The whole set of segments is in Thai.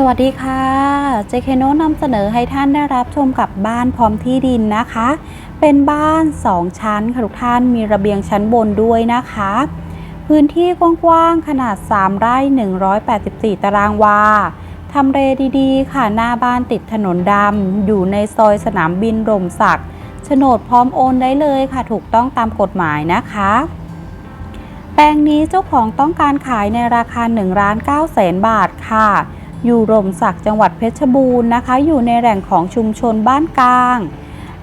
สวัสดีค่ะ เจเคโนนำเสนอให้ท่านได้รับชมกับบ้านพร้อมที่ดินนะคะ เป็นบ้าน 2 ชั้นค่ะทุกท่านมีระเบียงชั้นบนด้วยนะคะ พื้นที่กว้างๆขนาด 3 ไร่ 184 ตารางวาทำเลดีๆ ค่ะหน้าบ้านติดถนนดำ อยู่ในซอยสนามบินรมศักดิ์โฉนดพร้อมโอนได้เลยค่ะถูกต้องตามกฎหมายนะคะ แปลงนี้เจ้าของต้องการขายในราคา1ล้าน9แสนบาทค่ะ อยู่รมศักดิ์จังหวัดเพชรบูรณ์นะคะ อยู่ในแหล่งของชุมชนบ้านกลาง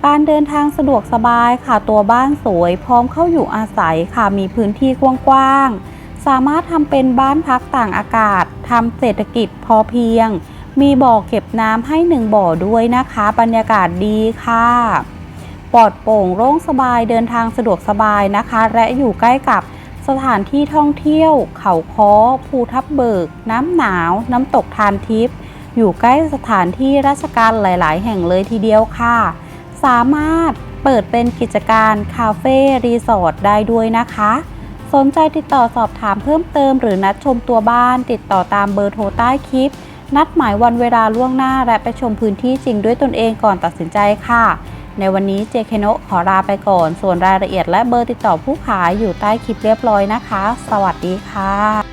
การเดินทางสะดวกสบายค่ะ ตัวบ้านสวย พร้อมเข้าอยู่อาศัยค่ะ มีพื้นที่กว้างๆ สามารถทำเป็นบ้านพักต่างอากาศ ทำเศรษฐกิจพอเพียง มีบ่อเก็บน้ำให้หนึ่งบ่อด้วยนะคะ บรรยากาศดีค่ะปลอดโปร่งโล่งสบายเดินทางสะดวกสบายนะคะ และอยู่ใกล้กับ สถานที่ท่องเที่ยว เขาค้อภูทับเบิก น้ำหนาว น้ำตกทานทิพย์อยู่ใกล้สถานที่ราชการหลาย ๆ แห่งเลยทีเดียวค่ะ สามารถเปิดเป็นกิจการคาเฟ่รีสอร์ทได้ด้วยนะคะ สนใจติดต่อสอบถามเพิ่มเติม หรือนัดชมตัวบ้าน ติดต่อตามเบอร์โทรใต้คลิป นัดหมายวันเวลาล่วงหน้าและไปชมพื้นที่จริงด้วยตนเองก่อนตัดสินใจค่ะ ในวันนี้เจเคโนขอลาไปก่อน ส่วนรายละเอียดและเบอร์ติดต่อผู้ขายอยู่ใต้คลิปเรียบร้อยนะคะ สวัสดีค่ะ